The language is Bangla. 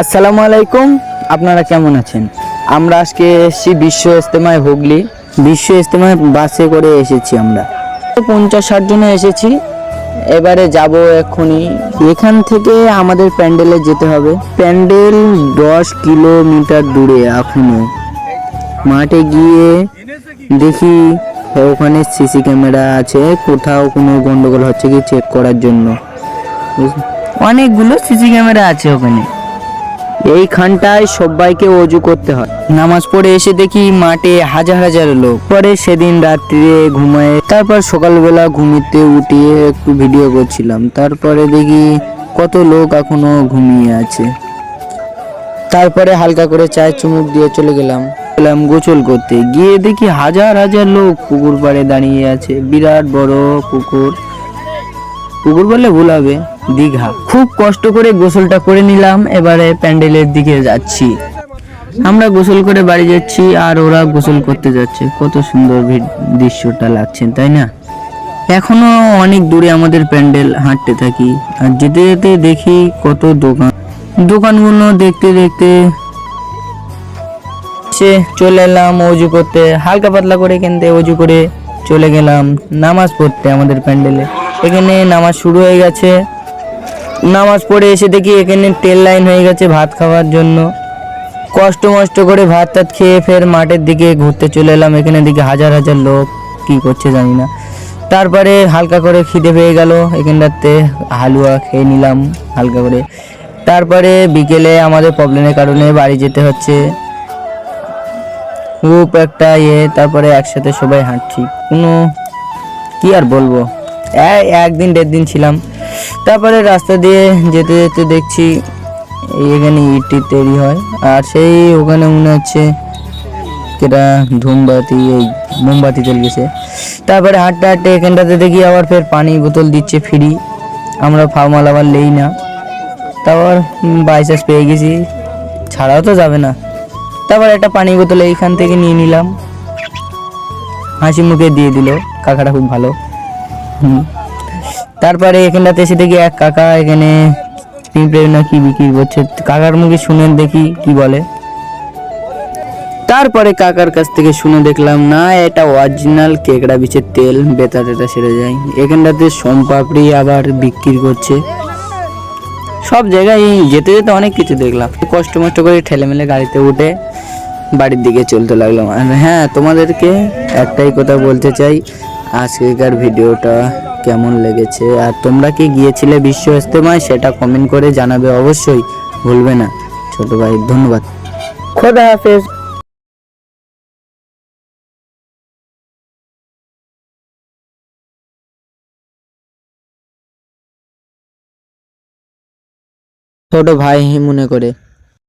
আসসালামু আলাইকুম, আপনারা কেমন আছেন? আমরা আজকে এসেছি বিশ্ব ইস্তেমায় হুগলি। বিশ্ব ইস্তেমায় বাসে করে এসেছি আমরা। পঞ্চাশ ষাট জনে এসেছি। এবারে যাব এক্ষুনি এখান থেকে আমাদের প্যান্ডেলে যেতে হবে। প্যান্ডেল দশ কিলোমিটার দূরে এখনও। মাঠে গিয়ে দেখি ওখানে সিসি ক্যামেরা আছে। কোথাও কোনো গন্ডগোল হচ্ছে কি চেক করার জন্য। অনেকগুলো সিসি ক্যামেরা আছে ওখানে। এইখানটায় সবাইকে অজু করতে হয়। নামাজ পড়ে এসে দেখি মাঠে হাজার হাজার লোক। পরে সেদিন রাত্রিরে ঘুমায়, তারপর সকালবেলা ঘুমিতে উঠিয়ে একটু ভিডিও করছিলাম। তারপরে দেখি কত লোক এখনও ঘুমিয়ে আছে। তারপরে হালকা করে চায় চুমুক দিয়ে চলে গেলাম। গেলাম গোসল করতে। গিয়ে দেখি হাজার হাজার লোক পুকুর পাড়ে দাঁড়িয়ে আছে। বিরাট বড় পুকুর। পুকুর বললে ভুল হবে। দীঘা। খুব কষ্ট করে গোসলটা করে নিলাম, এবারে প্যান্ডেলের দিকে যাচ্ছি। আমরা গোসল করে বাড়ি যাচ্ছি আর ওরা গোসল করতে যাচ্ছে। কত সুন্দর দৃশ্যটা লাগছে, তাই না? এখনও অনেক দূরে আমাদের প্যান্ডেল, হাঁটতে থাকি। আর যেতে যেতে দেখি কত দোকান। দোকানগুলো দেখতে দেখতে সে চলে এলাম অজু করতে। হালকা পাতলা করে কিনতে অজু করে চলে গেলাম নামাজ পড়তে আমাদের প্যান্ডেলে। এখানে নামাজ শুরু হয়ে গেছে। নামাজ পড়ে এসে দেখি এখানে তেল লাইন হয়ে গেছে ভাত খাওয়ার জন্য। কষ্ট মষ্ট করে ভাত টাত খেয়ে ফের মাঠের দিকে ঘুরতে চলে এলাম। এখানে দিকে হাজার হাজার লোক, কি করছে জানি না। তারপরে হালকা করে খিদে পেয়ে গেল। এখানটাতে হালুয়া খেয়ে নিলাম হালকা করে। তারপরে বিকেলে আমাদের প্রবলেমের কারণে বাড়ি যেতে হচ্ছে। খুব একটা ইয়ে তারপরে একসাথে সবাই হাঁটছি। কোনো কি আর বলব? একদিন দেড় দিন ছিলাম। তারপরে রাস্তা দিয়ে যেতে যেতে দেখছি এখানে ইটি তৈরি হয়। আর সেই ওখানে মনে হচ্ছে কেটা ধূমবাতি, এই মোমবাতি চলে গেছে তারপরে হাঁটতে হাঁটতে এখানটাতে দেখি আবার ফের পানি বোতল দিচ্ছে ফ্রি। আমরা ফার্মাল আবার লেই না। তারপর বাইচান্স পেয়ে গেছি। ছাড়াও তো যাবে না। তারপর একটা পানি বোতল এইখান থেকে নিয়ে নিলাম। হাসি মুখে দিয়ে দিল। কাকাটা খুব ভালো। তারপরে এখানটাতে এসে দেখি এক কাকা এখানে পিঁপড়ে না কি বিক্রি করছে। কাকার মুখে শুনে দেখি কি বলে। তারপরে কাকার কাছ থেকে শুনে দেখলাম, না, এটা অরিজিনাল কেকড়া বিচের তেল বেতা টেতা সেরে যায়। এখানটাতে সোমপাপড়ি আবার বিক্রি করছে। সব জায়গায় যেতে যেতে অনেক কিছু দেখলাম। কষ্ট মষ্ট করে ঠেলে মেলে গাড়িতে উঠে বাড়ির দিকে চলতে লাগলাম। আর হ্যাঁ তোমাদেরকে একটাই কথা বলতে চাই আজকেকার ভিডিওটা কেমন লেগেছে আর তোমরা কি গিয়েছিলে বিশ্ব ইস্তেমায় সেটা কমেন্ট করে জানাবে অবশ্যই ভুলবে না। ছোট ভাই ধন্যবাদ। খোদা হাফেজ। ছোট ভাই মনে করে।